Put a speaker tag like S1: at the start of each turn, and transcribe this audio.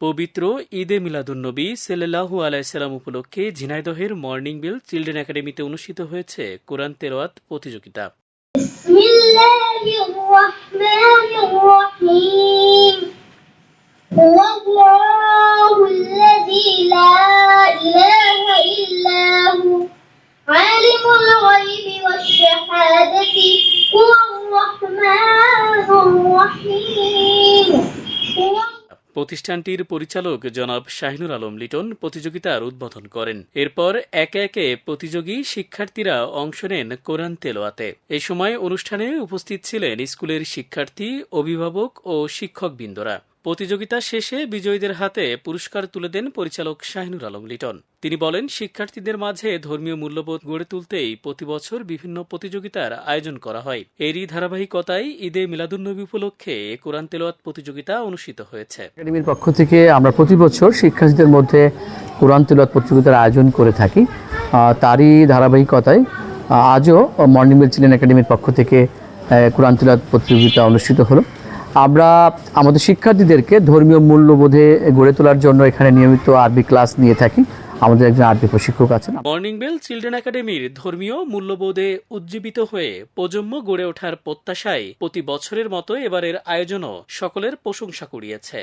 S1: পবিত্র ঈদে মিলাদুন্নবী সাল্লাহু আলাইসাল্লাম উপলক্ষে ঝিনাইদহের মর্নিং বেল চিলড্রেন একাডেমিতে অনুষ্ঠিত হয়েছে কোরআন তেলাওয়াত প্রতিযোগিতা
S2: بسم الله الرحمن الرحيم هو الله الذي
S1: প্রতিষ্ঠানটির পরিচালক জনাব শাহিনুর আলম লিটন প্রতিযোগিতার উদ্বোধন করেন। এরপর একে একে প্রতিযোগী শিক্ষার্থীরা অংশ নেন কোরআন তেলোয়াতে। এ সময় অনুষ্ঠানে উপস্থিত ছিলেন স্কুলের শিক্ষার্থী, অভিভাবক ও শিক্ষকবৃন্দরা। প্রতিযোগিতা শেষে বিজয়ীদের হাতে পুরস্কার তুলে দেন পরিচালক শাহিনুর আলম লিটন। তিনি বলেন, শিক্ষার্থীদের মাঝে ধর্মীয় মূল্যবোধ গড়ে তুলতেই প্রতি বছর বিভিন্ন প্রতিযোগিতার আয়োজন করা হয়। এরই ধারাবাহিকতায় ঈদে মিলাদুন্নবী উপলক্ষে কোরআন তেলাওয়াত প্রতিযোগিতা অনুষ্ঠিত হয়েছে।
S3: একাডেমির পক্ষ থেকে আমরা প্রতি বছর শিক্ষার্থীদের মধ্যে কোরআন তিলত প্রতিযোগিতার আয়োজন করে থাকি। তারই ধারাবাহিকতায় আজও মর্নিং বেল চিলেন একাডেমির পক্ষ থেকে কোরআন তিলত প্রতিযোগিতা অনুষ্ঠিত হলো। আমরা আমাদের শিক্ষার্থীদেরকে ধর্মীয় মূল্যবোধে গড়ে তোলার জন্য এখানে নিয়মিত আরবি ক্লাস নিয়ে থাকি। আমাদের একজন আরবি প্রশিক্ষক আছেন।
S1: মর্নিং বেল চিলড্রেন একাডেমির ধর্মীয় মূল্যবোধে উজ্জীবিত হয়ে প্রজন্ম গড়ে ওঠার প্রত্যাশায় প্রতি বছরের মতো এবারের আয়োজনও সকলের প্রশংসা কুড়িয়েছে।